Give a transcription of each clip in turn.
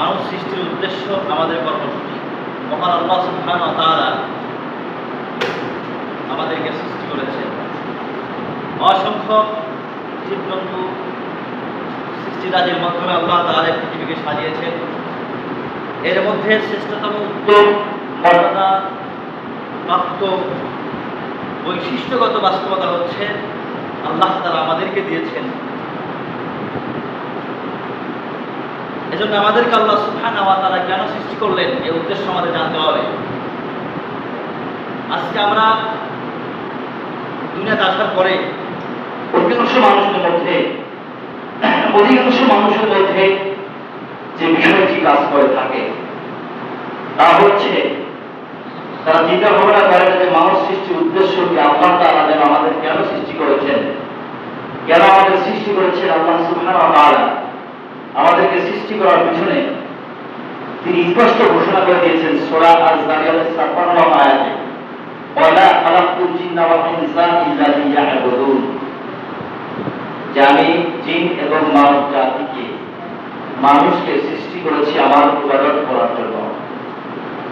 মানুষ সৃষ্টির উদ্দেশ্য আমাদের কর্মসূচি। মহান আল্লাহ সুবহান তারা আমাদেরকে সৃষ্টি করেছেন। অসংখ্য জীবজন্তু সৃষ্টিরাজির মাধ্যমে আল্লাহ তাআলা পৃথিবীকে সাজিয়েছেন। এর মধ্যে শ্রেষ্ঠতম উত্তম মর্যাদা প্রাপ্ত বৈশিষ্ট্যগত বাস্তবতা হচ্ছে আল্লাহ তারা আমাদেরকে দিয়েছেন। এজন্য আমাদেরকে আল্লাহ ওয়া তাআলা কেন সৃষ্টি করলেন? এই উদ্দেশ্য আমাদের জানতে হবে। আজকে আমরা দুনিয়াতে আসার পরে অধিকাংশ মানুষের মধ্যে, অধিকাংশ মানুষের মধ্যে যে বিষয়টি কাজ করে থাকে, তা হচ্ছে তারা চিন্তা ভাবনা করে যে মানুষ সৃষ্টির উদ্দেশ্য কি আল্লাহ তাআলা যেন আমাদের কেন সৃষ্টি করেছেন? কেন আমাদের সৃষ্টি করেছেন আল্লাহ তাআলা? আমাদেরকে সৃষ্টি করার পিছনে তিনি স্পষ্ট ঘোষণা করে দিয়েছেন, সূরা আজ-জারিয়াতের 56 নম্বর আয়াতে জিন্না ইল্লা লিয়াবুদুন জিন এবং মানব জাতিকে, মানুষকে সৃষ্টি করেছি আমার ইবাদত করার জন্য,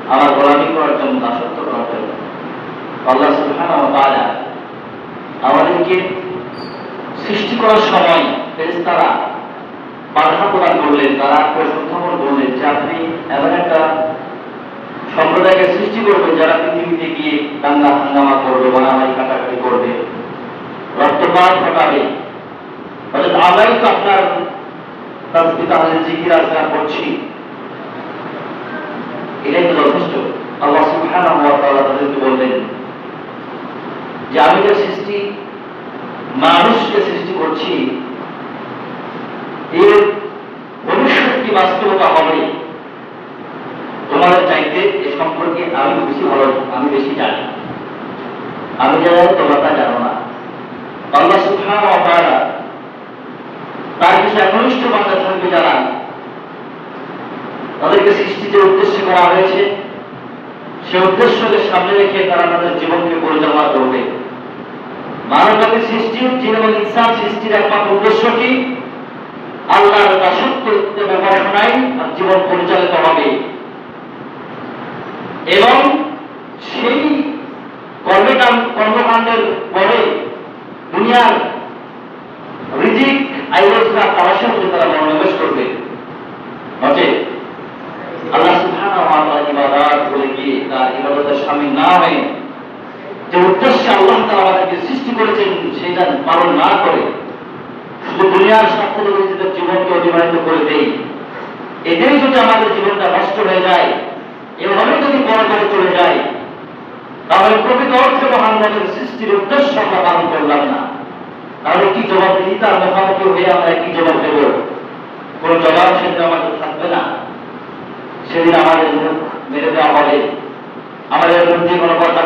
আমার গোলামি করার জন্য, দাসত্ব করার জন্য। আল্লাহ সুবহানাহু ওয়া তাআলা আমাদেরকে সৃষ্টি করার সময় ফেরেশতারা বাধা প্রদান করলেন, তারা প্রসংখ্যাপন করলেন যে আপনি এমন একটা সম্প্রদায়কে সৃষ্টি করবেন যারা পৃথিবীতে গিয়ে দাঙ্গা হাঙ্গামা করবে, মারামারি কাটাকাটি করবে, রক্তপাত ঘটাবে। অর্থাৎ আমরাই তো আপনার তাহলে জিকির আজকার করছি। এটাই তো যথেষ্ট। আল্লাহ সুবহানাহু ওয়া তাআলা তাদেরকে বললেন যে আমি যে সৃষ্টি, মানুষকে সৃষ্টি করছি এর ভবিষ্যৎ কি বাস্তবতা হবে তোমাদের চাইতে এ সম্পর্কে আমি বেশি ভালো, আমি বেশি জানি। আমি জানি তোমরা তা জানো না। আল্লাহ সুবহানাহু ওয়া তাআলা তার কিছু একনিষ্ঠ বান্দা থাকবে যারা তাদেরকে সৃষ্টি যে উদ্দেশ্যে করা হয়েছে, সে উদ্দেশ্যকে সামনে রেখে তারা তাদের জীবনকে পরিচালনা করবে। মানবজাতির সৃষ্টি, জিন এবং ইনসান সৃষ্টির একমাত্র উদ্দেশ্য কি? দাসত্ব ব্যবহার আর জীবন পরিচালিত হবে। এবং সেই কর্মকাণ্ড কর্মকাণ্ডের পরে দুনিয়ার রিজিক আইরোজগার তালাশের মধ্যে তারা মনোনিবেশ করবে। নচেত আল্লাহ তাআলা ইবাদত করে গিয়ে তার ইবাদতের শামিল না হয়ে যে উদ্দেশ্যে আল্লাহ তাআলা আমাদেরকে সৃষ্টি করেছেন, সেটা পালন না করে শুধু দুনিয়ার স্বার্থে নিজেদের জীবনকে অতিবাহিত করে দেই। এটাই যদি আমাদের জীবনটা নষ্ট হয়ে যায়, এভাবে যদি বড় করে চলে যায়, তাহলে প্রকৃত অর্থে মহানগরের সৃষ্টির উদ্দেশ্য আমরা পালন করলাম না। তাহলে কি জবাব দিই? তার মুখোমুখি হয়ে আমরা কি জবাব দেব? কোন জবাব সেদিন আমাদের থাকবে না। সেদিন আমাদের মেরে দেওয়া হবে। আমাদের বিরুদ্ধে কোনো কথা